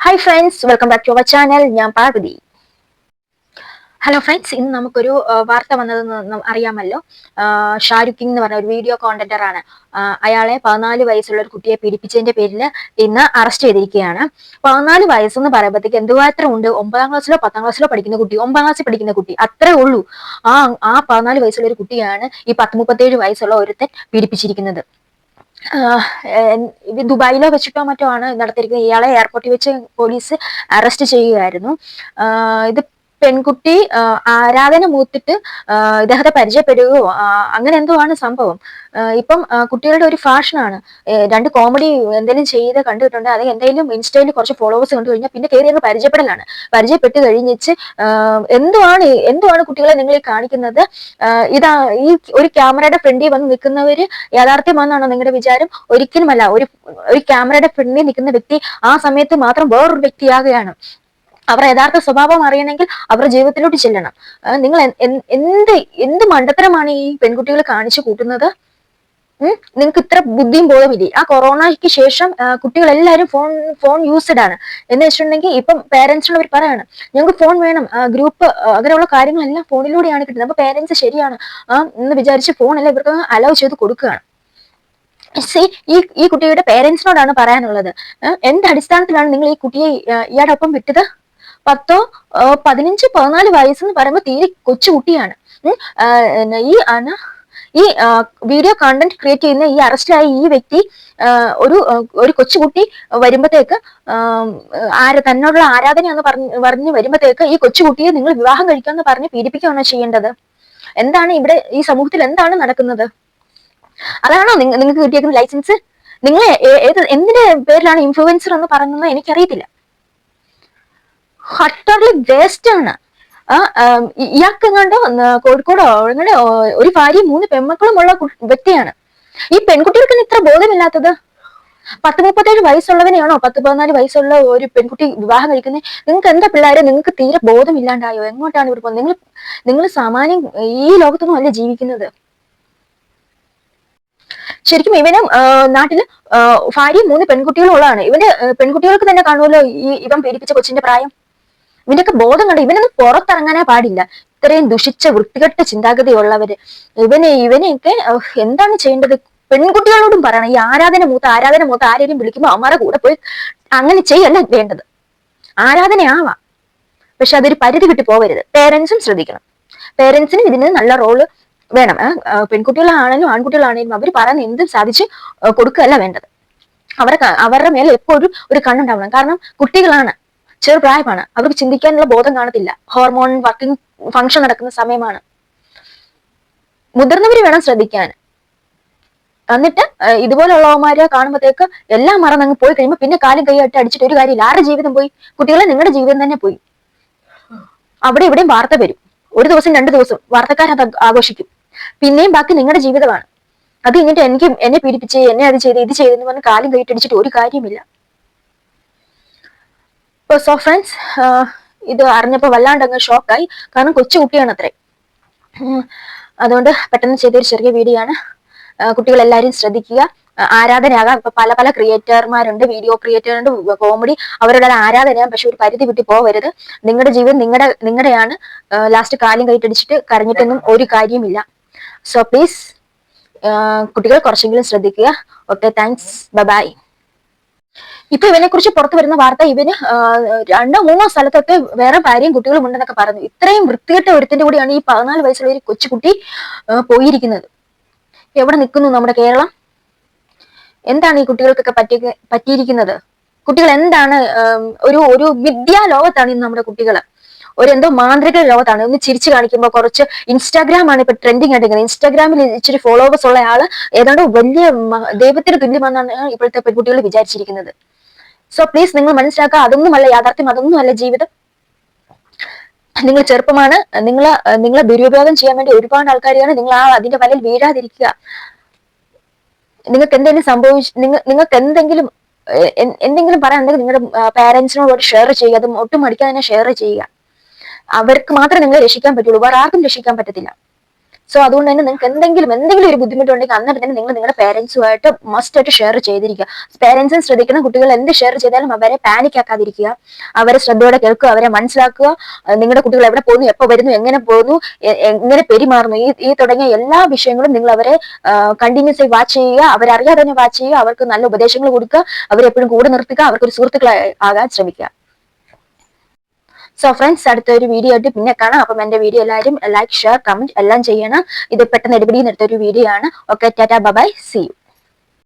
Hi friends welcome back to our channel ഞാൻ Parvathi. Hello friends ഇന്ന് നമുക്കൊരു വാർത്ത വന്നതെന്ന് ന- അറിയാമല്ലോ. ഷാരുഖ് കിങ് എന്ന് പറഞ്ഞ ഒരു വീഡിയോ കോണ്ടന്റർ ആണ്. അയാളെ പതിനാല് വയസ്സുള്ള ഒരു കുട്ടിയെ പീഡിപ്പിച്ചതിന്റെ പേരിൽ ഇന്ന് അറസ്റ്റ് ചെയ്തിരിക്കുകയാണ്. പതിനാല് വയസ്സെന്ന് പറയുമ്പോഴത്തേക്ക് എന്തുമാത്രം ഉണ്ട്? ഒമ്പതാം ക്ലാസ്സിലോ പത്താം ക്ലാസ്സിലോ പഠിക്കുന്ന കുട്ടി ഒമ്പതാം ക്ലാസ്സിൽ പഠിക്കുന്ന കുട്ടി അത്രേ ഉള്ളൂ. ആ ആ പതിനാല് വയസ്സുള്ള ഒരു കുട്ടിയാണ് ഈ പത്ത് മുപ്പത്തേഴ് വയസ്സുള്ള ഒരുത്തൻ പീഡിപ്പിച്ചിരിക്കുന്നത്. ദുബായിലോ വെച്ചിട്ടോ മറ്റോ ആണ് നടത്തിയിരിക്കുന്നത്. ഇയാളെ എയർപോർട്ടിൽ വെച്ച് പോലീസ് അറസ്റ്റ് ചെയ്യുകയായിരുന്നു. ഇത് പെൺകുട്ടി ആരാധന മൂത്തിട്ട് ഇദ്ദേഹത്തെ പരിചയപ്പെടുകയോ അങ്ങനെ എന്തോ ആണ് സംഭവം. ഇപ്പം കുട്ടികളുടെ ഒരു ഫാഷനാണ് രണ്ട് കോമഡി എന്തെങ്കിലും ചെയ്ത് കണ്ടിട്ടുണ്ട് അത് എന്തെങ്കിലും ഇൻസ്റ്റയിൽ കുറച്ച് ഫോളോവേഴ്സ് കണ്ടു കഴിഞ്ഞാൽ പിന്നെ കയറി പരിചയപ്പെടലാണ്. പരിചയപ്പെട്ട് കഴിഞ്ഞിച്ച് എന്തുവാണ് എന്തുവാണ് കുട്ടികളെ നിങ്ങൾ ഈ കാണിക്കുന്നത് ഇതാ ഈ ഒരു ക്യാമറയുടെ ഫ്രണ്ടിൽ വന്ന് നിൽക്കുന്നവര് യാഥാർത്ഥ്യമാണെന്നാണോ നിങ്ങളുടെ വിചാരം? ഒരിക്കലുമല്ല ഒരു ഒരു ക്യാമറയുടെ ഫ്രണ്ടിൽ നിൽക്കുന്ന വ്യക്തി ആ സമയത്ത് മാത്രം വേറൊരു വ്യക്തിയാകുകയാണ്. അവർ യഥാർത്ഥ സ്വഭാവം അറിയണമെങ്കിൽ അവരുടെ ജീവിതത്തിലോട്ട് ചെല്ലണം. നിങ്ങൾ എന്ത് എന്ത് മണ്ടത്തരമാണ് ഈ പെൺകുട്ടികൾ കാണിച്ചു കൂട്ടുന്നത്? നിങ്ങൾക്ക് ഇത്ര ബുദ്ധിയും ബോധമില്ലേ ആ കൊറോണയ്ക്ക് ശേഷം കുട്ടികളെല്ലാവരും ഫോൺ ഫോൺ യൂസ്ഡ് ആണ്. എന്ന് വെച്ചിട്ടുണ്ടെങ്കിൽ ഇപ്പം പേരൻസിനോട് അവർ പറയാണ് ഞങ്ങൾക്ക് ഫോൺ വേണം. ഗ്രൂപ്പ് അങ്ങനെയുള്ള കാര്യങ്ങളെല്ലാം ഫോണിലൂടെയാണ് കിട്ടുന്നത്. അപ്പൊ പേരൻസ് ശരിയാണ്. എന്ന് വിചാരിച്ച് ഫോൺ എല്ലാം ഇവർക്ക് അലോ ചെയ്ത് കൊടുക്കുകയാണ്. സി ഈ ഈ കുട്ടിയുടെ പേരൻസിനോടാണ് പറയാനുള്ളത്. എന്ത് അടിസ്ഥാനത്തിലാണ് നിങ്ങൾ ഈ കുട്ടിയെ ഇയാടൊപ്പം വിട്ടത്? പത്തോ പതിനഞ്ച് പതിനാല് വയസ്സെന്ന് പറയുമ്പോൾ തീരെ കൊച്ചു കുട്ടിയാണ് ഉം ആഹ് പിന്നെ ഈ ആണ് ഈ വീഡിയോ കണ്ടന്റ് ക്രിയേറ്റ് ചെയ്യുന്ന ഈ അറസ്റ്റിലായ ഈ വ്യക്തി ഒരു ഒരു കൊച്ചുകുട്ടി വരുമ്പോഴത്തേക്ക് ആര തന്നോടുള്ള ആരാധന എന്ന് പറഞ്ഞ് പറഞ്ഞ് വരുമ്പോഴത്തേക്ക് ഈ കൊച്ചുകുട്ടിയെ നിങ്ങൾ വിവാഹം കഴിക്കാമെന്ന് പറഞ്ഞ് പീഡിപ്പിക്കുകയാണോ ചെയ്യേണ്ടത്? എന്താണ് ഇവിടെ ഈ സമൂഹത്തിൽ എന്താണ് നടക്കുന്നത്? അതാണോ നിങ്ങ- നിങ്ങൾക്ക് കിട്ടിയേക്കുന്ന ലൈസൻസ് നിങ്ങൾ ഏത് എന്തിന്റെ പേരിലാണ് ഇൻഫ്ലുവൻസർ എന്ന് പറയുന്നത് എനിക്കറിയത്തില്ല. ഹട്ടർലി വേസ്റ്റ് ആണ്. ഇയാൾക്ക് എങ്ങാണ്ടോ കോഴിക്കോട് അങ്ങനെ ഒരു ഭാര്യയും മൂന്ന് പെമ്മക്കളുമുള്ള വ്യക്തിയാണ്. ഈ പെൺകുട്ടികൾക്ക് ഇത്ര ബോധമില്ലാത്തത്? പത്ത് മുപ്പത്തേഴ് വയസ്സുള്ളവനെയാണോ പത്ത് പതിനാല് വയസ്സുള്ള ഒരു പെൺകുട്ടി വിവാഹം കഴിക്കുന്നത്? നിങ്ങൾക്ക് എന്താ പിള്ളേരെ നിങ്ങൾക്ക് തീരെ ബോധമില്ലാണ്ടായോ? എങ്ങോട്ടാണ് ഇവർ പോകുന്നത്? നിങ്ങൾ നിങ്ങൾ സാമാന്യം ഈ ലോകത്തൊന്നും അല്ല ജീവിക്കുന്നത്. ശരിക്കും ഇവനും നാട്ടിൽ ഭാര്യയും മൂന്ന് പെൺകുട്ടികളും ഉള്ളതാണ്. ഇവന്റെ പെൺകുട്ടികൾക്ക് തന്നെ കാണുമല്ലോ ഈ ഇവൻ പീഡിപ്പിച്ച കൊച്ചിന്റെ പ്രായം? ഇവന്റെയൊക്കെ ബോധം കണ്ട? ഇവനൊന്നും പുറത്തിറങ്ങാനേ പാടില്ല. ഇത്രയും ദുഷിച്ച വൃത്തികെട്ട ചിന്താഗതിയുള്ളവര്. ഇവനെ ഇവനെയൊക്കെ എന്താണ് ചെയ്യേണ്ടത്? പെൺകുട്ടികളോടും പറയണം. ഈ ആരാധന മൂത്ത ആരാധന മൂത്ത ആരെയും വിളിക്കുമ്പോൾ അവന്മാരെ കൂടെ പോയി അങ്ങനെ ചെയ്യല്ല വേണ്ടത്. ആരാധനയാവാം. പക്ഷെ അതൊരു പരിധി വിട്ടു പോവരുത്. പേരൻസും ശ്രദ്ധിക്കണം. പേരൻസിനും ഇതിന് നല്ല റോൾ വേണം. പെൺകുട്ടികളാണെങ്കിലും ആൺകുട്ടികളാണെങ്കിലും അവർ പറയുന്ന എന്തും സാധിച്ച് കൊടുക്കുകയല്ല വേണ്ടത്. അവർക്ക് അവരുടെ മേലെ എപ്പോഴും ഒരു കണ്ണുണ്ടാവണം. കാരണം കുട്ടികളാണ്. ചെറുപ്രായമാണ് അവർക്ക് ചിന്തിക്കാനുള്ള ബോധം കാണത്തില്ല. ഹോർമോൺ വർക്കിംഗ് ഫംഗ്ഷൻ നടക്കുന്ന സമയമാണ്. മുതിർന്നവര് വേണം ശ്രദ്ധിക്കാൻ. എന്നിട്ട് ഇതുപോലുള്ളവന്മാരെ കാണുമ്പോഴത്തേക്ക് എല്ലാം മറന്ന് അങ്ങ് പോയി കഴിയുമ്പോൾ പിന്നെ കാലും കൈയായിട്ട് അടിച്ചിട്ട് ഒരു കാര്യമില്ല. ആരുടെ ജീവിതം പോയി? കുട്ടികളെ നിങ്ങളുടെ ജീവിതം തന്നെ പോയി. അവിടെ ഇവിടെയും വാർത്ത വരും. ഒരു ദിവസം രണ്ട് ദിവസം വാർത്തക്കാരത് ആഘോഷിക്കും. പിന്നെയും ബാക്കി നിങ്ങളുടെ ജീവിതമാണ്. അത് കഴിഞ്ഞിട്ട് എനിക്ക് എന്നെ പീഡിപ്പിച്ച് എന്നെ അത് ചെയ്ത് ഇത് ചെയ്തെന്ന് പറഞ്ഞ് കാലും കൈയിട്ടടിച്ചിട്ട് ഒരു കാര്യമില്ല ഇപ്പൊ സോ ഫ്രണ്ട്സ് ഇത് അറിഞ്ഞപ്പോൾ വല്ലാണ്ട് അങ്ങ് ഷോക്കായി കാരണം കൊച്ചു കുട്ടിയാണ് അത്രേ. അതുകൊണ്ട് പെട്ടെന്ന് ചെയ്തൊരു ചെറിയ വീഡിയോ ആണ് കുട്ടികളെല്ലാവരും ശ്രദ്ധിക്കുക. ആരാധനയാകാം. ഇപ്പൊ പല പല ക്രിയേറ്റർമാരുണ്ട് വീഡിയോ ക്രിയേറ്ററുണ്ട് കോമഡി അവരുടെ ആരാധനയാണ് പക്ഷെ ഒരു പരിധി വിട്ട് പോവരുത്. നിങ്ങളുടെ ജീവിതം നിങ്ങളുടെ നിങ്ങളുടെയാണ് ലാസ്റ്റ് കാലം കൈട്ടടിച്ചിട്ട് കരഞ്ഞിട്ടൊന്നും ഒരു കാര്യമില്ല സോ പ്ലീസ് കുട്ടികൾ കുറച്ചെങ്കിലും ശ്രദ്ധിക്കുക. ഓക്കെ താങ്ക്സ് ബൈ ഇപ്പൊ ഇവനെ കുറിച്ച് പുറത്തു വരുന്ന വാർത്ത ഇവന് രണ്ടോ മൂന്നോ സ്ഥലത്തൊക്കെ വേറെ ഭാര്യയും കുട്ടികളും ഉണ്ടെന്നൊക്കെ പറഞ്ഞു ഇത്രയും വൃത്തികെട്ട ഒരുത്തിന്റെ കൂടിയാണ് ഈ പതിനാല് വയസ്സുള്ള ഒരു കൊച്ചുകുട്ടി പോയിരിക്കുന്നത്. എവിടെ നിൽക്കുന്നു നമ്മുടെ കേരളം? എന്താണ് ഈ കുട്ടികൾക്കൊക്കെ പറ്റി പറ്റിയിരിക്കുന്നത്? കുട്ടികൾ എന്താണ് ഒരു ഒരു വിദ്യാ ലോകത്താണ് ഇന്ന് നമ്മുടെ കുട്ടികൾ. ഒരു എന്തോ മാന്ത്രിക ലോകത്താണ്. ഒന്ന് ചിരിച്ചു കാണിക്കുമ്പോൾ കുറച്ച് ഇൻസ്റ്റാഗ്രാം ആണ് ഇപ്പൊ ട്രെൻഡിങ് ആയിട്ട് ഇൻസ്റ്റാഗ്രാമിൽ ഇച്ചിരി ഫോളോവേഴ്സ് ഉള്ള ആൾ ഏതാണ്ട് വലിയ ദൈവത്തിന് തുല്യമെന്നാണ് ഇപ്പോഴത്തെ പെൺകുട്ടികൾ വിചാരിച്ചിരിക്കുന്നത്. സോ പ്ലീസ് നിങ്ങൾ മനസ്സിലാക്കുക അതൊന്നുമല്ല യാഥാർത്ഥ്യം അതൊന്നുമല്ല ജീവിതം. നിങ്ങൾ ചെറുപ്പമാണ് നിങ്ങൾ നിങ്ങളെ ദുരുപയോഗം ചെയ്യാൻ വേണ്ടി ഒരുപാട് ആൾക്കാരെയാണ് നിങ്ങൾ ആ അതിന്റെ വലയിൽ വീഴാതിരിക്കുക. നിങ്ങൾക്ക് എന്തെങ്കിലും സംഭവിച്ച് നിങ്ങൾ നിങ്ങൾക്ക് എന്തെങ്കിലും എന്തെങ്കിലും പറയാൻ പറയാനുണ്ടെങ്കിൽ നിങ്ങളുടെ പാരന്റ്സിനോട് ഷെയർ ചെയ്യുക അത് ഒട്ടും മടിക്കാതെ തന്നെ ഷെയർ ചെയ്യുക. അവർക്ക് മാത്രമേ നിങ്ങളെ രക്ഷിക്കാൻ പറ്റുള്ളൂ വേറെ ആർക്കും രക്ഷിക്കാൻ പറ്റത്തില്ല. സോ അതുകൊണ്ട് തന്നെ നിങ്ങൾക്ക് എന്തെങ്കിലും എന്തെങ്കിലും ഒരു ബുദ്ധിമുട്ടുണ്ടെങ്കിൽ അന്നേരം തന്നെ നിങ്ങൾ നിങ്ങളുടെ പേരൻസുമായിട്ട് മസ്റ്റ് ആയിട്ട് ഷെയർ ചെയ്തിരിക്കുക. പേരൻസും ശ്രദ്ധിക്കണം. കുട്ടികൾ എന്ത് ഷെയർ ചെയ്താലും അവരെ പാനിക് ആക്കാതിരിക്കുക. അവരെ ശ്രദ്ധയോടെ കേൾക്കുക. അവരെ മനസ്സിലാക്കുക. നിങ്ങളുടെ കുട്ടികൾ എവിടെ പോകുന്നു? എപ്പോൾ വരുന്നു? എങ്ങനെ പോകുന്നു? എങ്ങനെ പെരുമാറുന്നു? ഈ ഈ തുടങ്ങിയ എല്ലാ വിഷയങ്ങളും നിങ്ങൾ അവരെ കണ്ടിന്യൂസ് ആയി വാച്ച് ചെയ്യുക. അവരറിയാതെ തന്നെ വാച്ച് ചെയ്യുക. അവർക്ക് നല്ല ഉപദേശങ്ങൾ കൊടുക്കുക. അവരെപ്പോഴും കൂടെ നിർത്തുക അവർക്കൊരു സുഹൃത്തുക്കൾ ആകാൻ ശ്രമിക്കുക. സോ ഫ്രണ്ട്സ് അടുത്ത ഒരു വീഡിയോ ആയിട്ട് പിന്നെ കാണാം. അപ്പം എന്റെ വീഡിയോ എല്ലാവരും ലൈക്ക് ഷെയർ കമന്റ് എല്ലാം ചെയ്യണം. ഇത് പെട്ടെന്ന് എടുപിടിയിൽ നിർത്തൊരു വീഡിയോ ആണ്. Okay tata bye see you